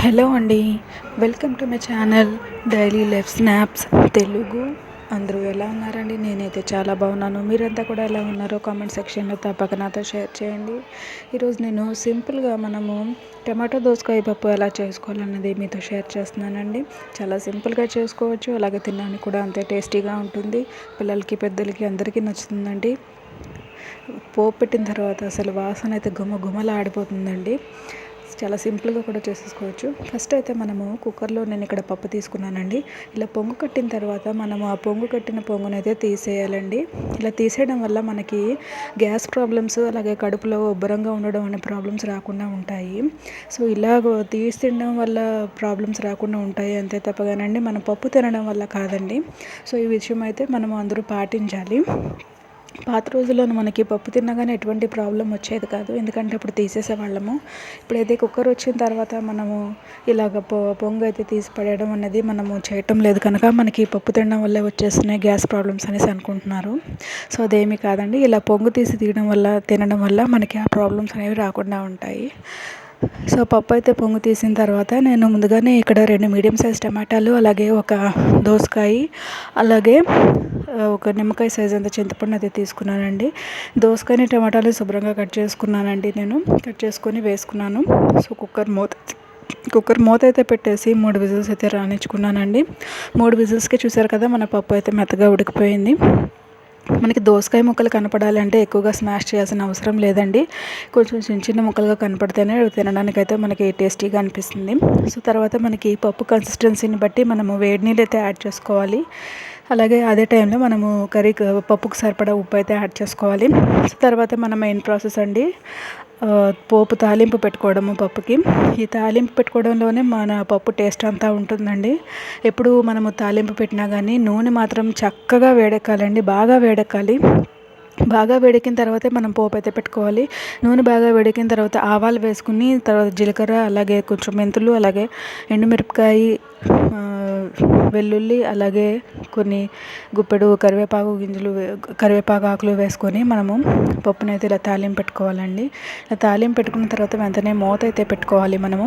Hello అండి. Welcome to my channel daily life snaps Telugu. అందరూ ఎలా ఉన్నారండి? నేనైతే చాలా బాగున్నాను. మీరంతా కూడా ఎలా ఉన్నారో కామెంట్ సెక్షన్లో తప్పక నాతో షేర్ చేయండి. ఈరోజు నేను సింపుల్గా మనము టమాటో దోసకాయ పప్పు ఎలా చేసుకోవాలన్నది మీతో షేర్ చేస్తున్నానండి. చాలా సింపుల్గా చేసుకోవచ్చు. అలాగే తినడానికి కూడా అంతే టేస్టీగా ఉంటుంది. పిల్లలకి పెద్దలకి అందరికీ నచ్చుతుందండి. పోపు పెట్టిన తర్వాత అసలు వాసన అయితే గుమ గుమ్మలా ఆడిపోతుందండి చాలా సింపుల్గా కూడా చేసేసుకోవచ్చు. ఫస్ట్ అయితే మనము కుక్కర్లో నేను ఇక్కడ పప్పు తీసుకున్నానండి. ఇలా పొంగు కట్టిన తర్వాత మనము ఆ పొంగు కట్టిన పొంగునైతే తీసేయాలండి. ఇలా తీసేయడం వల్ల మనకి గ్యాస్ ప్రాబ్లమ్స్ అలాగే కడుపులో ఉబ్బరంగా ఉండడం అనే ప్రాబ్లమ్స్ రాకుండా ఉంటాయి. సో ఇలాగ తీసి తినడం వల్ల ప్రాబ్లమ్స్ రాకుండా ఉంటాయి అంతే తప్పగానండి. మనం పప్పు తినడం వల్ల కాదండి. సో ఈ విషయం అయితే మనం అందరూ పాటించాలి. పాత రోజుల్లో మనకి పప్పు తిన్నగానే ఎటువంటి ప్రాబ్లం వచ్చేది కాదు. ఎందుకంటే అప్పుడు తీసేసేవాళ్ళము. ఇప్పుడైతే కుక్కర్ వచ్చిన తర్వాత మనము ఇలాగ పొ పొంగు అయితే తీసి పడేయడం అనేది మనము చేయటం లేదు కనుక మనకి పప్పు తినడం వల్లే వచ్చేస్తున్నాయి గ్యాస్ ప్రాబ్లమ్స్ అనేసి అనుకుంటున్నారు. సో అదేమీ కాదండి. ఇలా పొంగు తీసి తీయడం వల్ల తినడం వల్ల మనకి ఆ ప్రాబ్లమ్స్ అనేవి రాకుండా ఉంటాయి. సో పప్పు అయితే పొంగు తీసిన తర్వాత నేను ముందుగానే ఇక్కడ రెండు మీడియం సైజ్ టమాటాలు అలాగే ఒక దోసకాయ అలాగే ఒక నిమ్మకాయ సైజ్ అంత చింతపండు అయితే తీసుకున్నానండి. దోసకాయని టమాటాలు శుభ్రంగా కట్ చేసుకున్నానండి నేను. కట్ చేసుకొని వేసుకున్నాను. సో కుక్కర్ మూత కుక్కర్ మూత అయితే పెట్టేసి మూడు విజిల్స్ అయితే రానిచ్చుకున్నానండి. మూడు విజిల్స్కి చూసారు కదా మన పప్పు అయితే మెత్తగా ఉడికిపోయింది. మనకి దోసకాయ ముక్కలు కనపడాలి అంటే ఎక్కువగా స్మాష్ చేయాల్సిన అవసరం లేదండి. కొంచెం చిన్న చిన్న ముక్కలుగా కనపడితేనే తినడానికి అయితే మనకి టేస్టీగా అనిపిస్తుంది. సో తర్వాత మనకి పప్పు కన్సిస్టెన్సీని బట్టి మనము వేడి నీళ్ళు అయితే యాడ్ చేసుకోవాలి. అలాగే అదే టైంలో మనము కర్రీ పప్పుకు సరిపడా ఉప్పు అయితే యాడ్ చేసుకోవాలి. సో తర్వాత మన మెయిన్ ప్రాసెస్ అండి. పోపు తాలింపు పెట్టుకోవడము పప్పుకి. ఈ తాలింపు పెట్టుకోవడంలోనే మన పప్పు టేస్ట్ అంతా ఉంటుందండి. ఎప్పుడు మనము తాలింపు పెట్టినా కానీ నూనె మాత్రం చక్కగా వేడెక్కాలండి. బాగా వేడెక్కాలి. బాగా వేడెక్కిన తర్వాతే మనం పోపు అయితే పెట్టుకోవాలి. నూనె బాగా వేడెక్కిన తర్వాత ఆవాలు వేసుకుని తర్వాత జీలకర్ర అలాగే కొంచెం మెంతులు అలాగే ఎండుమిరపకాయ వెల్లుల్లి అలాగే కొన్ని గుప్పెడు కరివేపాకు గింజలు కరివేపాకు ఆకులు వేసుకొని మనము పప్పునైతే ఇలా తాలింపు పెట్టుకోవాలండి. ఇలా తాలింపు పెట్టుకున్న తర్వాత వెంటనే మూత అయితే పెట్టుకోవాలి మనము.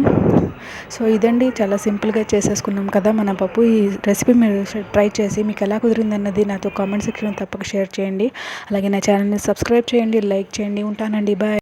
సో ఇదండి చాలా సింపుల్గా చేసేసుకున్నాం కదా. మన పప్పు ఈ రెసిపీ మీరు ట్రై చేసి మీకు ఎలా కుదిరింది అన్నది నాతో కామెంట్ సెక్షన్లో తప్పక షేర్ చేయండి. అలాగే నా ఛానల్ని సబ్స్క్రైబ్ చేయండి లైక్ చేయండి. ఉంటానండి. బాయ్.